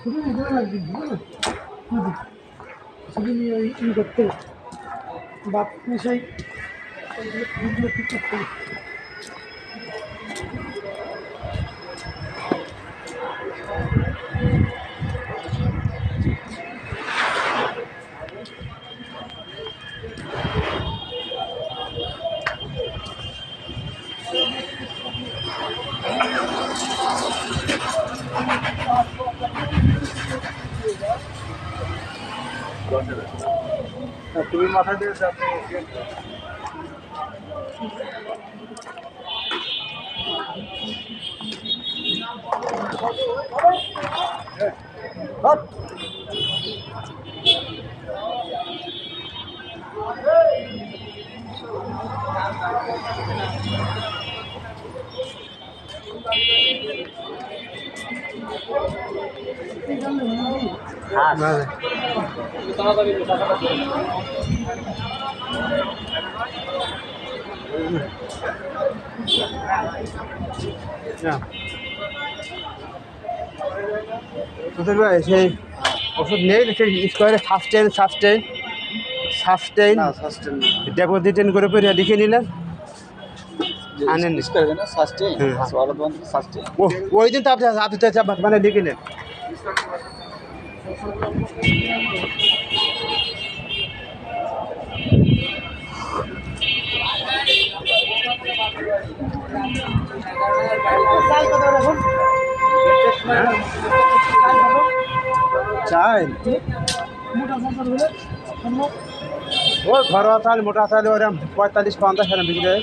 শুধু এখানে লাগবে শুধু নিয়ে ওই ই করতে বাপ মিশাই ওইগুলো ওইগুলো ঠিক করতে তুমি মাথা দিয়ে যাবে তোদের ভাই সেই ওষুধ নেই সেই স্কোয়ারে সাস্টেন সাস্টেন সাস্টেন ডেপোজিটেন করে করে লিখে নিলেন। দিন তো আপনি আপনি তো চাপ- মানে লিখে নেন। চাল কত চাই ওই ঘরোয়া চাল মোটা চাল ওরকম পঁয়তাল্লিশ পঞ্চাশ টাকা বিক্রি হয়।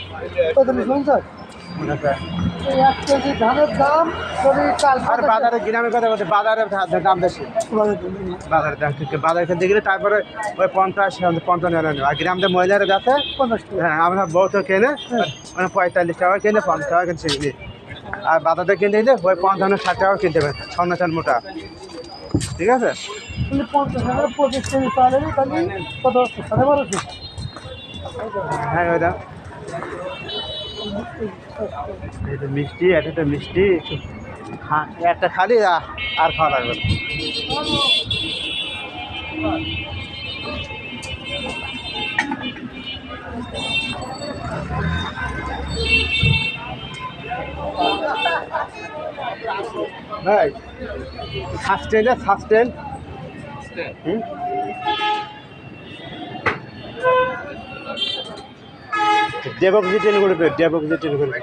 পঁয়তাল্লিশ পঞ্চাশ? মনে করেন। এক কেজি ধানের দাম চাল আর বাজারে কথা বলতে বাজারে দাম বেশি। বাজারে দাম বাজারে তারপরে ওই পঞ্চাশ পঞ্চান্ন আর গ্রামে মহিলারা পঞ্চাশ হ্যাঁ আমরা বউ কেনে মানে পঁয়তাল্লিশ টাকা কিনে পঞ্চাশ টাকা কিনছে কিনে আর বাজারে কিনতে গেলে ওই পঞ্চান্ন ষাট টাকা কিনতে স্বর্ণ চাল মোটা। ঠিক আছে? পঁচিশ কেজি চালেরই তাহলে কত সাড়ে বারোশো। হ্যাঁ এটা মিষ্টি তো মিষ্টি হ্যাঁ একটা খালি আর খাওয়া লাগবে না। ভাই সাস্টেন সাস্টেন হুম ডেবক যে করবে জিটেন করবে